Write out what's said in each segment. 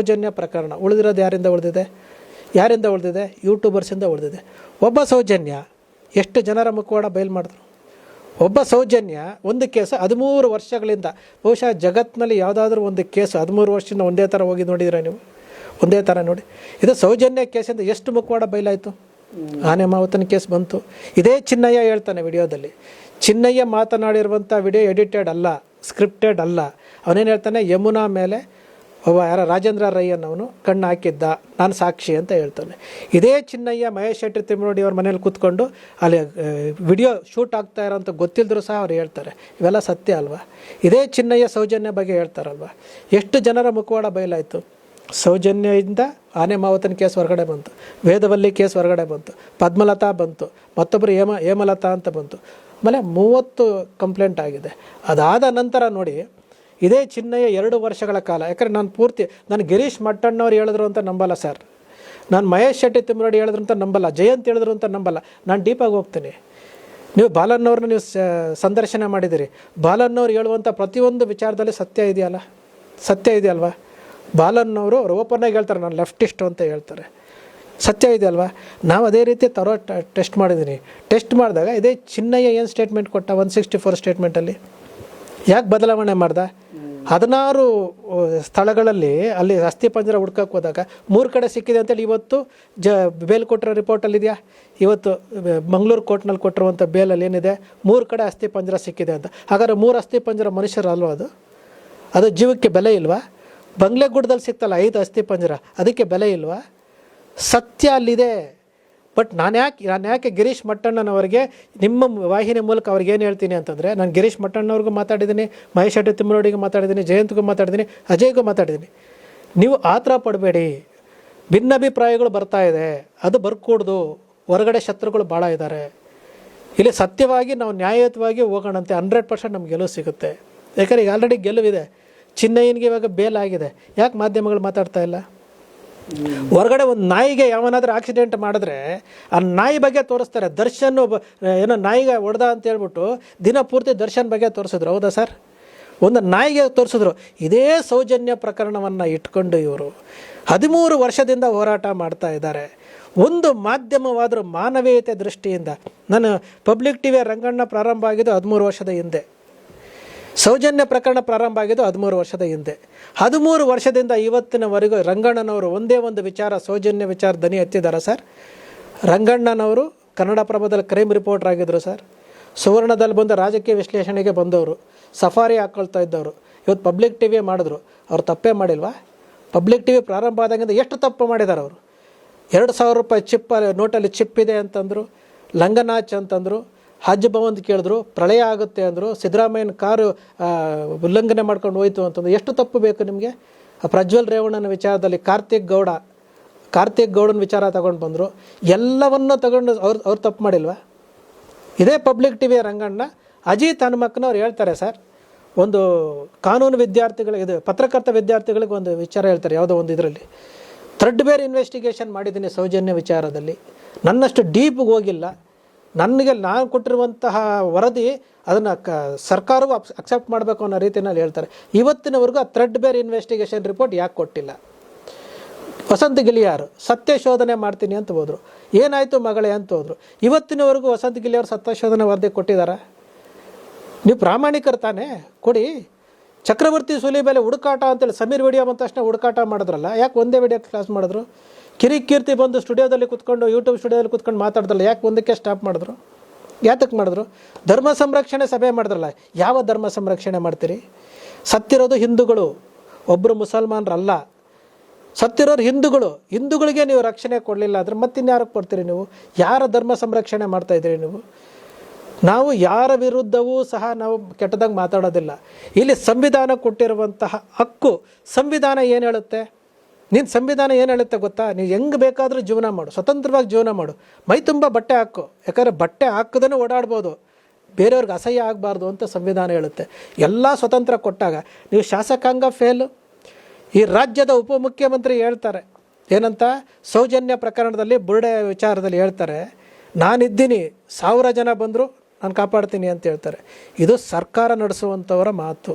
ಸೌಜನ್ಯ ಪ್ರಕರಣ. ಉಳಿದಿರೋದು ಯಾರಿಂದ ಉಳಿದಿದೆ? ಯಾರಿಂದ ಉಳಿದಿದೆ? ಯೂಟ್ಯೂಬರ್ಸಿಂದ ಉಳಿದಿದೆ. ಒಬ್ಬ ಸೌಜನ್ಯ ಎಷ್ಟು ಜನರ ಮುಖವಾಡ ಬಯಲು ಮಾಡಿದ್ರು? ಒಬ್ಬ ಸೌಜನ್ಯ ಒಂದು ಕೇಸು ಹದಿಮೂರು ವರ್ಷಗಳಿಂದ, ಬಹುಶಃ ಜಗತ್ತಿನಲ್ಲಿ ಯಾವುದಾದ್ರೂ ಒಂದು ಕೇಸು ಹದಿಮೂರು ವರ್ಷದಿಂದ ಒಂದೇ ಥರ ಹೋಗಿ ನೋಡಿದಿರ ನೀವು? ಒಂದೇ ಥರ ನೋಡಿ. ಇದು ಸೌಜನ್ಯ ಕೇಸಿಂದ ಎಷ್ಟು ಮುಖವಾಡ ಬಯಲಾಯಿತು ಆನೆ ಮಾವತನ ಕೇಸ್ ಬಂತು. ಇದೇ ಚಿನ್ನಯ್ಯ ಹೇಳ್ತಾನೆ ವಿಡಿಯೋದಲ್ಲಿ. ಚಿನ್ನಯ್ಯ ಮಾತನಾಡಿರುವಂಥ ವಿಡಿಯೋ ಎಡಿಟೆಡ್ ಅಲ್ಲ, ಸ್ಕ್ರಿಪ್ಟೆಡ್ ಅಲ್ಲ. ಅವನೇನು ಹೇಳ್ತಾನೆ? ಯಮುನಾ ಮೇಲೆ ಒಬ್ಬ ಯಾರ ರಾಜೇಂದ್ರ ರೈ ಅನ್ನೋನು ಕಣ್ಣು ಹಾಕಿದ್ದ, ನಾನು ಸಾಕ್ಷಿ ಅಂತ ಹೇಳ್ತಾನೆ. ಇದೇ ಚಿನ್ನಯ್ಯ, ಮಹೇಶ್ ಶೆಟ್ಟಿ ತಿಮ್ಮನೋಡಿ ಅವ್ರ ಮನೇಲಿ ಕೂತ್ಕೊಂಡು ಅಲ್ಲಿ ವಿಡಿಯೋ ಶೂಟ್ ಆಗ್ತಾ ಇರೋಂಥ ಗೊತ್ತಿಲ್ಲದ್ರು ಸಹ ಅವ್ರು ಹೇಳ್ತಾರೆ. ಇವೆಲ್ಲ ಸತ್ಯ ಅಲ್ವಾ? ಇದೇ ಚಿನ್ನಯ್ಯ ಸೌಜನ್ಯ ಬಗ್ಗೆ ಹೇಳ್ತಾರಲ್ವ? ಎಷ್ಟು ಜನರ ಮುಖವಾಡ ಬಯಲಾಯಿತು? ಸೌಜನ್ಯದಿಂದ ಆನೆ ಮಾವತನ ಕೇಸ್ ಹೊರಗಡೆ ಬಂತು, ವೇದವಲ್ಲಿ ಕೇಸ್ ಹೊರಗಡೆ ಬಂತು, ಪದ್ಮಲತಾ ಬಂತು, ಮತ್ತೊಬ್ಬರು ಹೇಮ, ಹೇಮಲತಾ ಅಂತ ಬಂತು. ಆಮೇಲೆ ಮೂವತ್ತು ಕಂಪ್ಲೇಂಟ್ ಆಗಿದೆ. ಅದಾದ ನಂತರ ನೋಡಿ ಇದೇ ಚಿನ್ನಯ್ಯ ಎರಡು ವರ್ಷಗಳ ಕಾಲ. ಯಾಕಂದರೆ ನಾನು ಪೂರ್ತಿ, ನಾನು ಗಿರೀಶ್ ಮಟ್ಟಣ್ಣವ್ರು ಹೇಳಿದ್ರು ಅಂತ ನಂಬಲ್ಲ ಸರ್ ನಾನು ಮಹೇಶ್ ಶೆಟ್ಟಿ ತಿಮ್ಮರಡಿ ಹೇಳಿದ್ರು ಅಂತ ನಂಬಲ್ಲ. ಜಯಂತ್ ಹೇಳಿದ್ರು ಅಂತ ನಂಬಲ್ಲ. ನಾನು ಡೀಪಾಗಿ ಹೋಗ್ತೀನಿ. ನೀವು ಬಾಲನ್ನವ್ರನ್ನ ನೀವು ಸಂದರ್ಶನ ಮಾಡಿದಿರಿ ಬಾಲನ್ನವ್ರು ಹೇಳುವಂಥ ಪ್ರತಿಯೊಂದು ವಿಚಾರದಲ್ಲಿ ಸತ್ಯ ಇದೆಯಲ್ಲ? ಸತ್ಯ ಇದೆಯಲ್ವಾ? ಬಾಲನ್ನವರು ಅವ್ರು ಆಗಿ ಹೇಳ್ತಾರೆ, ನಾನು ಲೆಫ್ಟಿಸ್ಟು ಅಂತ ಹೇಳ್ತಾರೆ. ಸತ್ಯ ಇದೆಯಲ್ವಾ? ನಾವು ಅದೇ ರೀತಿ ತರೋ ಟೆಸ್ಟ್ ಮಾಡಿದ್ದೀನಿ ಟೆಸ್ಟ್ ಮಾಡಿದಾಗ ಇದೇ ಚಿನ್ನಯ್ಯ ಏನು ಸ್ಟೇಟ್ಮೆಂಟ್ ಕೊಟ್ಟ? ಒನ್ ಸಿಕ್ಸ್ಟಿ ಫೋರ್ ಸ್ಟೇಟ್ಮೆಂಟಲ್ಲಿ ಯಾಕೆ ಬದಲಾವಣೆ ಮಾಡ್ದೆ? ಹದಿನಾರು ಸ್ಥಳಗಳಲ್ಲಿ ಅಲ್ಲಿ ಅಸ್ಥಿ ಪಂಜರ ಹುಡ್ಕಕ್ಕೆ ಹೋದಾಗ ಮೂರು ಕಡೆ ಸಿಕ್ಕಿದೆ ಅಂತೇಳಿ ಇವತ್ತು ಜ, ಬೇಲ್ ಕೊಟ್ಟಿರೋ ರಿಪೋರ್ಟಲ್ಲಿದೆಯಾ ಇವತ್ತು ಮಂಗ್ಳೂರು ಕೋರ್ಟ್ನಲ್ಲಿ ಕೊಟ್ಟಿರುವಂಥ ಬೇಲಲ್ಲಿ ಏನಿದೆ? ಮೂರು ಕಡೆ ಅಸ್ಥಿ ಪಂಜರ ಸಿಕ್ಕಿದೆ ಅಂತ. ಹಾಗಾದ್ರೆ ಮೂರು ಅಸ್ಥಿ ಪಂಜರ ಮನುಷ್ಯರು ಅಲ್ವಾ ಅದು? ಅದು ಜೀವಕ್ಕೆ ಬೆಲೆ ಇಲ್ವಾ? ಬಂಗ್ಲೆಗುಡ್ಡದಲ್ಲಿ ಸಿಕ್ತಲ್ಲ ಐದು ಅಸ್ಥಿ ಪಂಜರ, ಅದಕ್ಕೆ ಬೆಲೆ ಇಲ್ವಾ? ಸತ್ಯ ಅಲ್ಲಿದೆ. ಬಟ್ ನಾನು ಯಾಕೆ ನಾನು ಯಾಕೆ ಗಿರೀಶ್ ಮಟ್ಟಣ್ಣನವರಿಗೆ ನಿಮ್ಮ ವಾಹಿನಿ ಮೂಲಕ ಅವ್ರಿಗೆ ಏನು ಹೇಳ್ತೀನಿ ಅಂತಂದರೆ, ನಾನು ಗಿರೀಶ್ ಮಟ್ಟಣ್ಣವ್ರಿಗೂ ಮಾತಾಡಿದ್ದೀನಿ, ಮಹೇಶ್ ಶೆಟ್ಟಿ ತಿಮ್ಮರೋಡಿಗೆ ಮಾತಾಡಿದ್ದೀನಿ, ಜಯಂತ್ಗೂ ಮಾತಾಡಿದ್ದೀನಿ, ಅಜಯ್ಗೂ ಮಾತಾಡಿದ್ದೀನಿ. ನೀವು ಆತರ ಪಡಬೇಡಿ. ಭಿನ್ನಾಭಿಪ್ರಾಯಗಳು ಬರ್ತಾ ಇದೆ. ಅದು ಬರ್ಕೂಡ್ದು. ಹೊರಗಡೆ ಶತ್ರುಗಳು ಭಾಳ ಇದ್ದಾರೆ ಇಲ್ಲಿ ಸತ್ಯವಾಗಿ ನಾವು ನ್ಯಾಯಯುತವಾಗಿ ಹೋಗೋಣಂತೆ ಹಂಡ್ರೆಡ್ ಪರ್ಸೆಂಟ್ ನಮ್ಗೆ ಗೆಲುವು ಸಿಗುತ್ತೆ. ಯಾಕಂದರೆ ಈಗ ಆಲ್ರೆಡಿ ಗೆಲುವಿದೆ. ಚಿನ್ನಯ್ಯನಿಗೆ ಇವಾಗ ಬೇಲಾಗಿದೆ ಯಾಕೆ ಮಾಧ್ಯಮಗಳು ಮಾತಾಡ್ತಾ ಇಲ್ಲ? ಹೊರಗಡೆ ಒಂದು ನಾಯಿಗೆ ಯಾವನಾದರೂ ಆಕ್ಸಿಡೆಂಟ್ ಮಾಡಿದ್ರೆ ಆ ನಾಯಿ ಬಗ್ಗೆ ತೋರಿಸ್ತಾರೆ. ದರ್ಶನ್ ಏನೋ ನಾಯಿಗೆ ಹೊಡೆದ ಅಂತ ಹೇಳ್ಬಿಟ್ಟು ದಿನ ಪೂರ್ತಿ ದರ್ಶನ್ ಬಗ್ಗೆ ತೋರಿಸಿದ್ರು. ಹೌದಾ ಸರ್? ಒಂದು ನಾಯಿಗೆ ತೋರಿಸಿದ್ರು. ಇದೇ ಸೌಜನ್ಯ ಪ್ರಕರಣವನ್ನು ಇಟ್ಕೊಂಡು ಇವರು ಹದಿಮೂರು ವರ್ಷದಿಂದ ಹೋರಾಟ ಮಾಡ್ತಾ ಇದ್ದಾರೆ. ಒಂದು ಮಾಧ್ಯಮವಾದರೂ ಮಾನವೀಯತೆ ದೃಷ್ಟಿಯಿಂದ, ನಾನು ಪಬ್ಲಿಕ್ ಟಿ ವಿಯ ರಂಗಣ್ಣ ಪ್ರಾರಂಭ ಆಗಿದ್ದು ಹದಿಮೂರು ವರ್ಷದ ಹಿಂದೆ. ಸೌಜನ್ಯ ಪ್ರಕರಣ ಪ್ರಾರಂಭ ಆಗಿದ್ದು ಹದಿಮೂರು ವರ್ಷದ ಹಿಂದೆ. ಹದಿಮೂರು ವರ್ಷದಿಂದ ಇವತ್ತಿನವರೆಗೂ ರಂಗಣ್ಣನವರು ಒಂದೇ ಒಂದು ವಿಚಾರ, ಸೌಜನ್ಯ ವಿಚಾರ ದನಿ ಹತ್ತಿದ್ದಾರೆ ಸರ್. ರಂಗಣ್ಣನವರು ಕನ್ನಡಪ್ರಭದಲ್ಲಿ ಕ್ರೈಮ್ ರಿಪೋರ್ಟರ್ ಆಗಿದ್ದರು ಸರ್. ಸುವರ್ಣದಲ್ಲಿ ಬಂದು ರಾಜಕೀಯ ವಿಶ್ಲೇಷಣೆಗೆ ಬಂದವರು, ಸಫಾರಿ ಹಾಕ್ಕೊಳ್ತಾ ಇದ್ದವರು. ಇವತ್ತು ಪಬ್ಲಿಕ್ ಟಿ ವಿ ಮಾಡಿದ್ರು. ಅವ್ರು ತಪ್ಪೇ ಮಾಡಿಲ್ವಾ? ಪಬ್ಲಿಕ್ ಟಿ ವಿ ಪ್ರಾರಂಭ ಆದಾಗಿಂದ ಎಷ್ಟು ತಪ್ಪು ಮಾಡಿದ್ದಾರೆ ಅವರು? ಎರಡು ಸಾವಿರ ರೂಪಾಯಿ ಚಿಪ್ಪ ನೋಟಲ್ಲಿ ಚಿಪ್ಪಿದೆ ಅಂತಂದರು, ಲಂಗನಾಚ್ ಅಂತಂದರು ಹಜ್ ಭವನ ಕೇಳಿದ್ರು, ಪ್ರಳಯ ಆಗುತ್ತೆ ಅಂದರು, ಸಿದ್ದರಾಮಯ್ಯನ ಕಾರು ಉಲ್ಲಂಘನೆ ಮಾಡ್ಕೊಂಡು ಹೋಯ್ತು ಅಂತಂದು ಎಷ್ಟು ತಪ್ಪು ಬೇಕು ನಿಮಗೆ? ಪ್ರಜ್ವಲ್ ರೇವಣ್ಣನ ವಿಚಾರದಲ್ಲಿ ಕಾರ್ತಿಕ್ ಗೌಡ, ಕಾರ್ತಿಕ್ ಗೌಡನ ವಿಚಾರ ತಗೊಂಡು ಬಂದರು. ಎಲ್ಲವನ್ನು ತಗೊಂಡು ಅವ್ರು ಅವ್ರು ತಪ್ಪು ಮಾಡಿಲ್ವಾ? ಇದೇ ಪಬ್ಲಿಕ್ ಟಿ ವಿಯ ರಂಗಣ್ಣ, ಅಜಿತ್ ಹನುಮಕ್ಕನವ್ರು ಹೇಳ್ತಾರೆ ಸರ್, ಒಂದು ಕಾನೂನು ವಿದ್ಯಾರ್ಥಿಗಳಿಗೆ ಇದು ಪತ್ರಕರ್ತ ವಿದ್ಯಾರ್ಥಿಗಳಿಗೆ ಒಂದು ವಿಚಾರ ಹೇಳ್ತಾರೆ, ಯಾವುದೋ ಒಂದು ಇದರಲ್ಲಿ. ಥ್ರೆಡ್ ಬೇರ್ ಇನ್ವೆಸ್ಟಿಗೇಷನ್ ಮಾಡಿದ್ದೀನಿ ಸೌಜನ್ಯ ವಿಚಾರದಲ್ಲಿ. ನನ್ನಷ್ಟು ಡೀಪ್ಗೆ ಹೋಗಿಲ್ಲ. ನನಗೆ ನಾನು ಕೊಟ್ಟಿರುವಂತಹ ವರದಿ ಅದನ್ನು ಕ ಸರ್ಕಾರವು ಅಕ್ಸೆಪ್ಟ್ ಮಾಡಬೇಕು ಅನ್ನೋ ರೀತಿಯಲ್ಲಿ ಹೇಳ್ತಾರೆ. ಇವತ್ತಿನವರೆಗೂ ಆ ಥ್ರೆಡ್ ಬೇರ್ ಇನ್ವೆಸ್ಟಿಗೇಷನ್ ರಿಪೋರ್ಟ್ ಯಾಕೆ ಕೊಟ್ಟಿಲ್ಲ? ವಸಂತ ಗಿಲಿಯಾರು ಸತ್ಯ ಶೋಧನೆ ಮಾಡ್ತೀನಿ ಅಂತ ಹೋದರು. ಏನಾಯಿತು ಮಗಳೇ ಅಂತ ಹೋದರು. ಇವತ್ತಿನವರೆಗೂ ವಸಂತ ಗಿಲಿಯಾರು ಸತ್ಯ ಶೋಧನೆ ವರದಿ ಕೊಟ್ಟಿದ್ದಾರೆ ನೀವು ಪ್ರಾಮಾಣಿಕರು ತಾನೇ? ಕೊಡಿ. ಚಕ್ರವರ್ತಿ ಸುಲಿ ಮೇಲೆ ಹುಡುಕಾಟ ಅಂತೇಳಿ ಸಮೀರ್ ವಿಡಿಯೋ ಬಂದ ತಕ್ಷಣ ಹುಡುಕಾಟ ಮಾಡಿದ್ರಲ್ಲ, ಯಾಕೆ ಒಂದೇ ವಿಡಿಯೋ ಕ್ಲಾಸ್ ಮಾಡಿದ್ರು? ಕಿರಿಕೀರ್ತಿ ಬಂದು ಸ್ಟುಡಿಯೋದಲ್ಲಿ ಕುತ್ಕೊಂಡು ಯೂಟ್ಯೂಬ್ ಸ್ಟುಡಿಯೋದಲ್ಲಿ ಕುತ್ಕೊಂಡು ಮಾತಾಡ್ದಲ್ಲ ಯಾಕೆ ಒಂದಕ್ಕೆ ಸ್ಟಾಪ್ ಮಾಡಿದ್ರು? ಯಾತಕ್ಕೆ ಮಾಡಿದ್ರು? ಧರ್ಮ ಸಂರಕ್ಷಣೆ ಸಭೆ ಮಾಡಿದ್ರಲ್ಲ, ಯಾವ ಧರ್ಮ ಸಂರಕ್ಷಣೆ ಮಾಡ್ತೀರಿ? ಸತ್ತಿರೋದು ಹಿಂದೂಗಳು ಒಬ್ಬರು ಮುಸಲ್ಮಾನರಲ್ಲ. ಸತ್ತಿರೋರು ಹಿಂದೂಗಳು, ಹಿಂದೂಗಳಿಗೆ ನೀವು ರಕ್ಷಣೆ ಕೊಡಲಿಲ್ಲ ಅಂದ್ರೆ ಮತ್ತಿನ್ಯಾರಕ್ಕೆ ಕೊಡ್ತೀರಿ ನೀವು? ಯಾರ ಧರ್ಮ ಸಂರಕ್ಷಣೆ ಮಾಡ್ತಾ ಇದ್ದೀರಿ ನೀವು? ನಾವು ಯಾರ ವಿರುದ್ಧವೂ ಸಹ ನಾವು ಕೆಟ್ಟದಾಗ ಮಾತಾಡೋದಿಲ್ಲ. ಇಲ್ಲಿ ಸಂವಿಧಾನ ಕೊಟ್ಟಿರುವಂತಹ ಹಕ್ಕು, ಸಂವಿಧಾನ ಏನು ಹೇಳುತ್ತೆ? ನೀನು ಸಂವಿಧಾನ ಏನು ಹೇಳುತ್ತೆ ಗೊತ್ತಾ? ನೀವು ಹೆಂಗೆ ಬೇಕಾದರೂ ಜೀವನ ಮಾಡು, ಸ್ವತಂತ್ರವಾಗಿ ಜೀವನ ಮಾಡು. ಮೈ ತುಂಬ ಬಟ್ಟೆ ಹಾಕು, ಯಾಕಂದರೆ ಬಟ್ಟೆ ಹಾಕದೇ ಓಡಾಡ್ಬೋದು. ಬೇರೆಯವ್ರಿಗೆ ಅಸಹ್ಯ ಆಗಬಾರ್ದು ಅಂತ ಸಂವಿಧಾನ ಹೇಳುತ್ತೆ. ಎಲ್ಲ ಸ್ವತಂತ್ರ ಕೊಟ್ಟಾಗ, ನೀವು ಶಾಸಕಾಂಗ ಫೇಲು ಈ ರಾಜ್ಯದ ಉಪಮುಖ್ಯಮಂತ್ರಿ ಹೇಳ್ತಾರೆ, ಏನಂತ? ಸೌಜನ್ಯ ಪ್ರಕರಣದಲ್ಲಿ ಬುರುಡೆ ವಿಚಾರದಲ್ಲಿ ಹೇಳ್ತಾರೆ, ನಾನಿದ್ದೀನಿ, ಸಾವಿರ ಜನ ಬಂದರು, ನಾನು ಕಾಪಾಡ್ತೀನಿ ಅಂತ ಹೇಳ್ತಾರೆ. ಇದು ಸರ್ಕಾರ ನಡೆಸುವಂಥವರ ಮಾತು.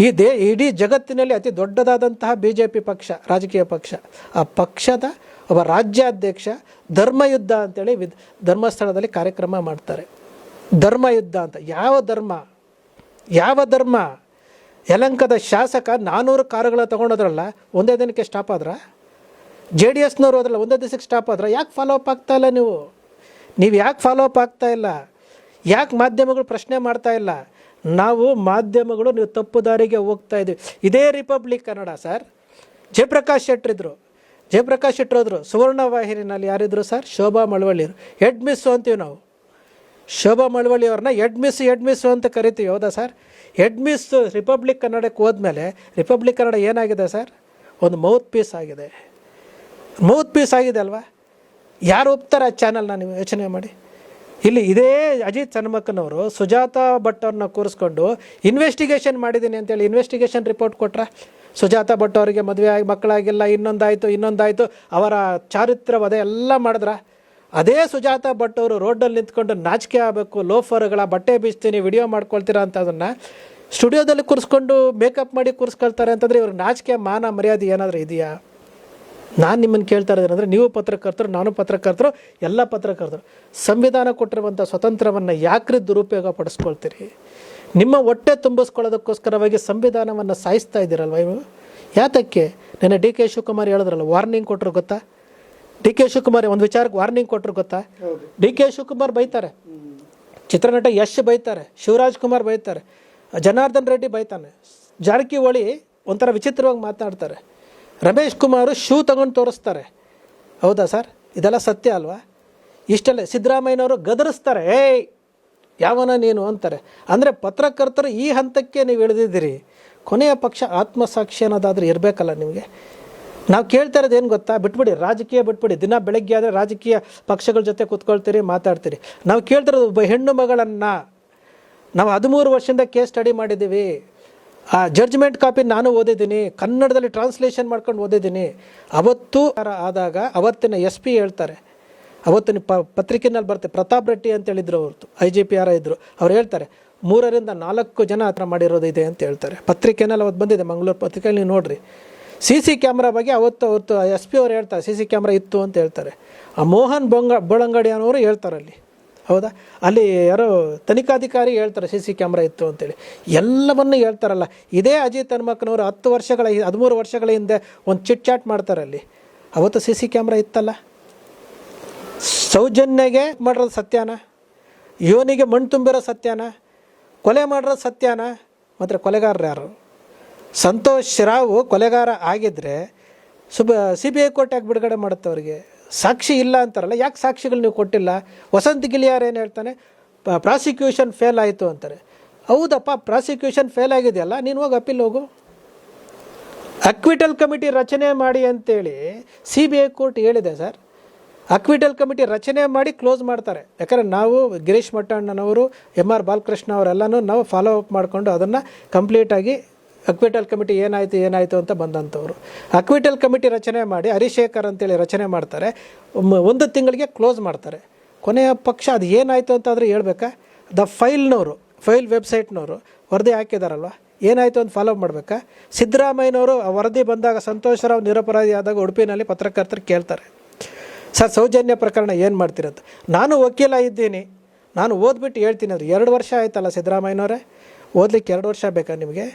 ಈ ದೇ ಇಡೀ ಜಗತ್ತಿನಲ್ಲಿ ಅತಿ ದೊಡ್ಡದಾದಂತಹ ಬಿ ಜೆ ಪಿ ಪಕ್ಷ, ರಾಜಕೀಯ ಪಕ್ಷ, ಆ ಪಕ್ಷದ ಒಬ್ಬ ರಾಜ್ಯಾಧ್ಯಕ್ಷ ಧರ್ಮಯುದ್ಧ ಅಂತೇಳಿ ವಿದ್ ಧರ್ಮಸ್ಥಳದಲ್ಲಿ ಕಾರ್ಯಕ್ರಮ ಮಾಡ್ತಾರೆ. ಧರ್ಮಯುದ್ಧ ಅಂತ. ಯಾವ ಧರ್ಮ? ಯಾವ ಧರ್ಮ? ಯಲಂಕದ ಶಾಸಕ ನಾನ್ನೂರು ಕಾರುಗಳ ತೊಗೊಂಡೋದ್ರಲ್ಲ, ಒಂದೇ ದಿನಕ್ಕೆ ಸ್ಟಾಪ್ ಆದ್ರ? ಜೆ ಡಿ ಎಸ್ನವ್ರು ಹೋದ್ರಲ್ಲ ಒಂದೇ ದಿವಸಕ್ಕೆ ಸ್ಟಾಪ್ ಆದ್ರೆ? ಯಾಕೆ ಫಾಲೋ ಅಪ್ ಆಗ್ತಾ ಇಲ್ಲ ನೀವು? ನೀವು ಯಾಕೆ ಫಾಲೋ ಅಪ್ ಆಗ್ತಾ ಇಲ್ಲ? ಯಾಕೆ ಮಾಧ್ಯಮಗಳು ಪ್ರಶ್ನೆ ಮಾಡ್ತಾ ಇಲ್ಲ? ನಾವು ಮಾಧ್ಯಮಗಳು ನೀವು ತಪ್ಪು ದಾರಿಗೆ ಹೋಗ್ತಾ ಇದ್ದೀವಿ. ಇದೇ ರಿಪಬ್ಲಿಕ್ ಕನ್ನಡ ಸರ್ ಜಯಪ್ರಕಾಶ್ ಶೆಟ್ರಿದ್ರು ಜಯಪ್ರಕಾಶ್ ಶೆಟ್ಟರು ಹೋದರು. ಸುವರ್ಣ ವಾಹಿನಿನಲ್ಲಿ ಯಾರಿದ್ರು ಸರ್ ಶೋಭಾ ಮಳವಳ್ಳಿರು ಹೆಡ್ ಮಿಸ್ಸು ಅಂತೀವಿ ನಾವು. ಶೋಭಾ ಮಳವಳ್ಳಿ ಅವ್ರನ್ನ ಹೆಡ್ ಮಿಸ್ ಹೆಡ್ ಮಿಸ್ಸು ಅಂತ ಕರಿತೀವಿ, ಹೌದಾ ಸರ್ ಹೆಡ್ ಮಿಸ್ ರಿಪಬ್ಲಿಕ್ ಕನ್ನಡಕ್ಕೆ ಹೋದ್ಮೇಲೆ ರಿಪಬ್ಲಿಕ್ ಕನ್ನಡ ಏನಾಗಿದೆ ಸರ್ ಒಂದು ಮೌತ್ ಪೀಸ್ ಆಗಿದೆ. ಮೌತ್ ಪೀಸ್ ಆಗಿದೆ ಅಲ್ವಾ? ಯಾರು ಒಪ್ತಾರೆ ಆ ಚಾನಲ್ನ ನೀವು ಯೋಚನೆ ಮಾಡಿ? ಇಲ್ಲಿ ಇದೇ ಅಜಿತ್ ಚನ್ಮಕ್ಕನವರು ಸುಜಾತ ಭಟ್ ಅವ್ರನ್ನ ಕೂರಿಸ್ಕೊಂಡು ಇನ್ವೆಸ್ಟಿಗೇಷನ್ ಮಾಡಿದ್ದೀನಿ ಅಂತೇಳಿ ಇನ್ವೆಸ್ಟಿಗೇಷನ್ ರಿಪೋರ್ಟ್ ಕೊಟ್ರ. ಸುಜಾತ ಭಟ್ ಅವರಿಗೆ ಮದುವೆ ಆಗಿ ಮಕ್ಕಳಾಗಿಲ್ಲ, ಇನ್ನೊಂದಾಯಿತು ಇನ್ನೊಂದಾಯಿತು, ಅವರ ಚಾರಿತ್ರ ವಧೆ ಎಲ್ಲ ಮಾಡಿದ್ರ. ಅದೇ ಸುಜಾತ ಭಟ್ ಅವರು ರೋಡಲ್ಲಿ ನಿಂತ್ಕೊಂಡು ನಾಚಿಕೆ ಆಗಬೇಕು, ಲೋಫರ್ಗಳ ಬಟ್ಟೆ ಬೀಸ್ತೀನಿ ವಿಡಿಯೋ ಮಾಡ್ಕೊಳ್ತೀರಾ ಅಂತ ಅದನ್ನು ಸ್ಟುಡಿಯೋದಲ್ಲಿ ಕೂರಿಸ್ಕೊಂಡು ಮೇಕಪ್ ಮಾಡಿ ಕೂರಿಸ್ಕೊಳ್ತಾರೆ ಅಂತಂದರೆ ಇವ್ರಿಗೆ ನಾಚಿಕೆ, ಮಾನ, ಮರ್ಯಾದೆ ಏನಾದರೂ ಇದೆಯಾ? ನಾನು ನಿಮ್ಮನ್ನು ಕೇಳ್ತಾ ಇರೋದೇನೆಂದರೆ ನೀವು ಪತ್ರಕರ್ತರು, ನಾನು ಪತ್ರಕರ್ತರು, ಎಲ್ಲ ಪತ್ರಕರ್ತರು, ಸಂವಿಧಾನ ಕೊಟ್ಟಿರುವಂಥ ಸ್ವತಂತ್ರವನ್ನು ಯಾಕ್ರಿ ದುರುಪಯೋಗ ಪಡಿಸ್ಕೊಳ್ತೀರಿ? ನಿಮ್ಮ ಹೊಟ್ಟೆ ತುಂಬಿಸ್ಕೊಳ್ಳೋದಕ್ಕೋಸ್ಕರವಾಗಿ ಸಂವಿಧಾನವನ್ನು ಸಾಯಿಸ್ತಾ ಇದ್ದೀರಲ್ವ ಇವು ಯಾತಕ್ಕೆ? ನೆನ್ನೆ ಡಿ ಕೆ ಶಿವಕುಮಾರ್ ಹೇಳಿದ್ರಲ್ಲ, ವಾರ್ನಿಂಗ್ ಕೊಟ್ಟರು ಗೊತ್ತಾ? ಡಿ ಕೆ ಶಿವಕುಮಾರ್, ಒಂದು ವಿಚಾರಕ್ಕೆ ವಾರ್ನಿಂಗ್ ಕೊಟ್ಟರು ಗೊತ್ತಾ? ಡಿ ಕೆ ಶಿವಕುಮಾರ್ ಬೈತಾರೆ. ಚಿತ್ರನಟ ಯಶ್ ಬೈತಾರೆ, ಶಿವರಾಜ್ ಕುಮಾರ್ ಬೈತಾರೆ, ಜನಾರ್ದನ್ ರೆಡ್ಡಿ ಬೈತಾನೆ. ಜಾರಕಿಹೊಳಿ ಒಂಥರ ವಿಚಿತ್ರವಾಗಿ ಮಾತನಾಡ್ತಾರೆ ರಮೇಶ್ ಕುಮಾರು ಶೂ ತಗೊಂಡು ತೋರಿಸ್ತಾರೆ. ಹೌದಾ ಸರ್? ಇದೆಲ್ಲ ಸತ್ಯ ಅಲ್ವಾ? ಇಷ್ಟೆಲ್ಲ ಸಿದ್ದರಾಮಯ್ಯನವರು ಗದರಿಸ್ತಾರೆ. ಏಯ್, ಯಾವನ ನೀನು ಅಂತಾರೆ. ಅಂದರೆ ಪತ್ರಕರ್ತರು ಈ ಹಂತಕ್ಕೆ ನೀವು ಇಳಿದಿದ್ದೀರಿ. ಕೊನೆಯ ಪಕ್ಷ ಆತ್ಮಸಾಕ್ಷಿ ಅನ್ನೋದಾದ್ರೂ ಇರಬೇಕಲ್ಲ ನಿಮಗೆ. ನಾವು ಕೇಳ್ತಾ ಇರೋದು ಏನು ಗೊತ್ತಾ? ಬಿಟ್ಬಿಡಿ, ರಾಜಕೀಯ ಬಿಟ್ಬಿಡಿ. ದಿನ ಬೆಳಗ್ಗೆ ಆದರೆ ರಾಜಕೀಯ ಪಕ್ಷಗಳ ಜೊತೆ ಕೂತ್ಕೊಳ್ತೀರಿ, ಮಾತಾಡ್ತೀರಿ. ನಾವು ಕೇಳ್ತಿರೋದು ಒಬ್ಬ ಹೆಣ್ಣು ಮಗಳನ್ನು. ನಾವು ಹದಿಮೂರು ವರ್ಷದಿಂದ ಕೇಸ್ ಸ್ಟಡಿ ಮಾಡಿದ್ದೀವಿ. ಆ ಜಡ್ಜ್ಮೆಂಟ್ ಕಾಪಿ ನಾನು ಓದಿದ್ದೀನಿ, ಕನ್ನಡದಲ್ಲಿ ಟ್ರಾನ್ಸ್ಲೇಷನ್ ಮಾಡ್ಕೊಂಡು ಓದಿದ್ದೀನಿ. ಅವತ್ತು ಆದಾಗ ಅವತ್ತಿನ ಎಸ್ ಪಿ ಹೇಳ್ತಾರೆ. ಅವತ್ತಿನ ಪ, ಪತ್ರಿಕೆನಲ್ಲಿ ಬರ್ತೆ ಪ್ರತಾಪ್ ರೆಡ್ಡಿ ಅಂತ ಹೇಳಿದ್ರು ಅವ್ರದ್ದು ಐ ಜಿ ಪಿ ಆರ್ ಇದ್ದರು ಅವ್ರು ಹೇಳ್ತಾರೆ, ಮೂರರಿಂದ ನಾಲ್ಕು ಜನ ಹತ್ರ ಥರ ಮಾಡಿರೋದು ಇದೆ ಅಂತ ಹೇಳ್ತಾರೆ. ಪತ್ರಿಕೆನಲ್ಲಿ ಅವತ್ತು ಬಂದಿದೆ, ಮಂಗಳೂರು ಪತ್ರಿಕೆಯಲ್ಲಿ ನೀವು ನೋಡ್ರಿ. ಸಿ ಸಿ ಕ್ಯಾಮ್ರಾ ಬಗ್ಗೆ ಅವತ್ತು ಅವತ್ತು ಎಸ್ ಪಿ ಅವ್ರು ಹೇಳ್ತಾರೆ ಸಿ ಸಿ ಕ್ಯಾಮ್ರಾ ಇತ್ತು ಅಂತ ಹೇಳ್ತಾರೆ. ಆ ಮೋಹನ್ ಬೊಂಗ ಬೋಳಂಗಡಿ ಅನ್ನೋರು ಹೇಳ್ತಾರೆ ಅಲ್ಲಿ. ಹೌದಾ? ಅಲ್ಲಿ ಯಾರೋ ತನಿಖಾಧಿಕಾರಿ ಹೇಳ್ತಾರೆ, ಸಿ ಸಿ ಕ್ಯಾಮ್ರಾ ಇತ್ತು ಅಂತೇಳಿ. ಎಲ್ಲವನ್ನು ಹೇಳ್ತಾರಲ್ಲ. ಇದೇ ಅಜಿತ್ ಹನುಮಕ್ಕನವರು ಹತ್ತು ವರ್ಷಗಳ ಹದಿಮೂರು ವರ್ಷಗಳ ಹಿಂದೆ ಒಂದು ಚಿಟ್ ಚಾಟ್ ಮಾಡ್ತಾರೆ ಅಲ್ಲಿ. ಅವತ್ತು ಸಿ ಸಿ ಕ್ಯಾಮ್ರಾ ಇತ್ತಲ್ಲ? ಸೌಜನ್ಯಗೆ ಮಾಡಿರೋದು ಸತ್ಯಾನ? ಯೋನಿಗೆ ಮಣ್ಣು ತುಂಬಿರೋ ಸತ್ಯಾನ? ಕೊಲೆ ಮಾಡಿರೋದು ಸತ್ಯಾನ? ಮತ್ತು ಕೊಲೆಗಾರರು ಯಾರು? ಸಂತೋಷ್ ರಾವ್ ಕೊಲೆಗಾರ ಆಗಿದ್ದರೆ ಸುಬ, ಸಿ ಬಿ ಐ ಕೋರ್ಟಾಗಿ ಬಿಡುಗಡೆ ಮಾಡುತ್ತೆ ಅವರಿಗೆ? ಸಾಕ್ಷಿ ಇಲ್ಲ ಅಂತಾರಲ್ಲ, ಯಾಕೆ ಸಾಕ್ಷಿಗಳು ನೀವು ಕೊಟ್ಟಿಲ್ಲ? ವಸಂತ್ ಗಿಲಿಯಾರ್ ಏನು ಹೇಳ್ತಾನೆ ಪ್ರಾಸಿಕ್ಯೂಷನ್ ಫೇಲ್ ಆಯಿತು ಅಂತಾರೆ. ಹೌದಪ್ಪ ಪ್ರಾಸಿಕ್ಯೂಷನ್ ಫೇಲ್ ಆಗಿದೆಯಲ್ಲ, ನೀನು ಹೋಗಿ ಅಪೀಲ್ ಹೋಗು. ಅಕ್ವಿಟಲ್ ಕಮಿಟಿ ರಚನೆ ಮಾಡಿ ಅಂತೇಳಿ ಸಿ ಬಿ ಐ ಕೋರ್ಟ್ ಹೇಳಿದೆ ಸರ್. ಅಕ್ವಿಟಲ್ ಕಮಿಟಿ ರಚನೆ ಮಾಡಿ ಕ್ಲೋಸ್ ಮಾಡ್ತಾರೆ. ಯಾಕಂದರೆ ನಾವು ಗಿರೀಶ್ ಮಟ್ಟಣ್ಣನವರು ಎಂ ಆರ್ ಬಾಲಕೃಷ್ಣ ಅವರೆಲ್ಲನೂ ನಾವು ಫಾಲೋ ಅಪ್ ಮಾಡಿಕೊಂಡು ಅದನ್ನು ಕಂಪ್ಲೀಟಾಗಿ ಅಕ್ವಿಟಲ್ ಕಮಿಟಿ ಏನಾಯಿತು ಏನಾಯಿತು ಅಂತ ಬಂದಂಥವ್ರು. ಅಕ್ವಿಟಲ್ ಕಮಿಟಿ ರಚನೆ ಮಾಡಿ ಹರಿಶೇಖರ್ ಅಂತೇಳಿ ರಚನೆ ಮಾಡ್ತಾರೆ. ಒಂದು ತಿಂಗಳಿಗೆ ಕ್ಲೋಸ್ ಮಾಡ್ತಾರೆ. ಕೊನೆಯ ಪಕ್ಷ ಅದು ಏನಾಯಿತು ಅಂತ ಆದರೆ ಹೇಳ್ಬೇಕಾ? ದ ಫೈಲ್ನವರು ಫೈಲ್ ವೆಬ್ಸೈಟ್ನವರು ವರದಿ ಹಾಕಿದಾರಲ್ವ? ಏನಾಯಿತು ಅಂತ ಫಾಲೋ ಮಾಡಬೇಕಾ? ಸಿದ್ದರಾಮಯ್ಯನವರು ಆ ವರದಿ ಬಂದಾಗ ಸಂತೋಷರಾವ್ ನಿರಪರಾಧಿ ಆದಾಗ ಉಡುಪಿನಲ್ಲಿ ಪತ್ರಕರ್ತರು ಕೇಳ್ತಾರೆ. ಸರ್, ಸೌಜನ್ಯ ಪ್ರಕರಣ ಏನು ಮಾಡ್ತೀರಂತ ನಾನು ವಕೀಲ ಇದ್ದೀನಿ. ನಾನು ಓದ್ಬಿಟ್ಟು ಹೇಳ್ತೀನಿ ಅದು ಎರಡು ವರ್ಷ ಆಯ್ತಲ್ಲ ಸಿದ್ದರಾಮಯ್ಯನವರೇ? ಓದಲಿಕ್ಕೆ ಎರಡು ವರ್ಷ ಬೇಕಾ ನಿಮಗೆ?